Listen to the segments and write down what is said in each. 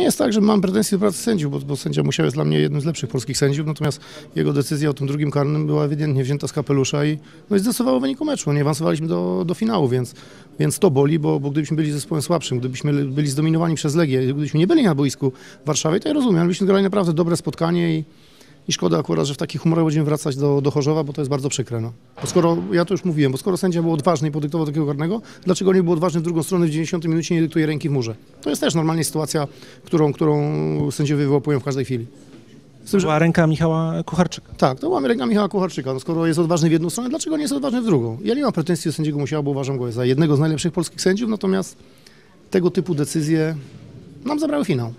nie jest tak, że mam pretensje do pracy sędziów, bo, bo sędzia Musiał jest dla mnie jednym z lepszych polskich sędziów, natomiast jego decyzja o tym drugim karnym była ewidentnie wzięta z kapelusza i, no i zdecydowała o wyniku meczu. Nie awansowaliśmy do, do finału, więc, więc to boli, bo, bo gdybyśmy byli zespołem słabszym, gdybyśmy byli zdominowani przez Legię, gdybyśmy nie byli na boisku w Warszawie, to ja rozumiem, byśmy grali naprawdę dobre spotkanie i, i szkoda akurat, że w takich humorach będziemy wracać do, do Chorzowa, bo to jest bardzo przykre. No. Bo skoro, ja to już mówiłem, bo skoro sędzia był odważny i podyktował takiego karnego, dlaczego nie był odważny w drugą stronę w 90 minucie nie dyktuje ręki w murze? To jest też normalnie sytuacja, którą, którą sędziowie wyłapują w każdej chwili. Z tym, że, Była ręka Michała Kucharczyka. tak, to była ręka Michała Kucharczyka. No, skoro jest odważny w jedną stronę, dlaczego nie jest odważny w drugą? Ja nie mam pretensji do sędziego Musiała, bo uważam go za jednego z najlepszych polskich sędziów, natomiast tego typu decyzje nam zabrały finał.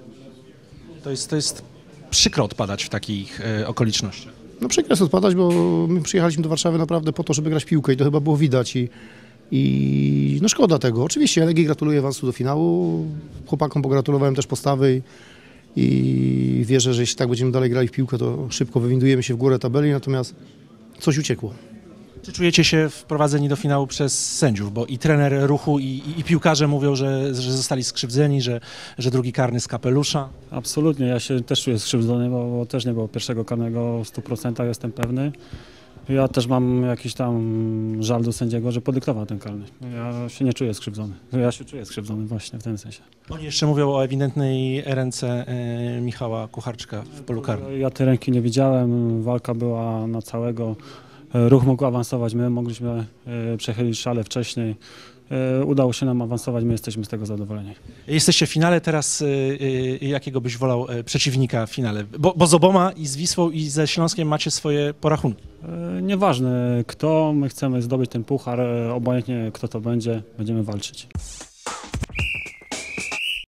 To jest, to jest przykro odpadać w takich e, okolicznościach. No przykro jest odpadać, bo my przyjechaliśmy do Warszawy naprawdę po to, żeby grać piłkę i to chyba było widać i, i no szkoda tego. Oczywiście Legii gratuluję awansu do finału, chłopakom pogratulowałem też postawy i, i wierzę, że jeśli tak będziemy dalej grali w piłkę, to szybko wywindujemy się w górę tabeli, natomiast coś uciekło. Czy czujecie się wprowadzeni do finału przez sędziów? Bo i trener ruchu, i, i, i piłkarze mówią, że, że zostali skrzywdzeni, że, że drugi karny z kapelusza. Absolutnie, ja się też czuję skrzywdzony, bo, bo też nie było pierwszego karnego w 100% jestem pewny. Ja też mam jakiś tam żal do sędziego, że podyktował ten karny. Ja się nie czuję skrzywdzony. Ja się czuję skrzywdzony właśnie w tym sensie. Oni jeszcze mówią o ewidentnej ręce e, Michała Kucharczyka w polu karnym. Ja tej ręki nie widziałem, walka była na całego. Ruch mógł awansować, my mogliśmy e, przechylić szale wcześniej. E, Udało się nam awansować, my jesteśmy z tego zadowoleni. Jesteście w finale, teraz e, jakiego byś wolał przeciwnika w finale? Bo, bo z oboma, i z Wisłą, i ze Śląskiem macie swoje porachunki. Nieważne kto, my chcemy zdobyć ten puchar, obojętnie kto to będzie, będziemy walczyć.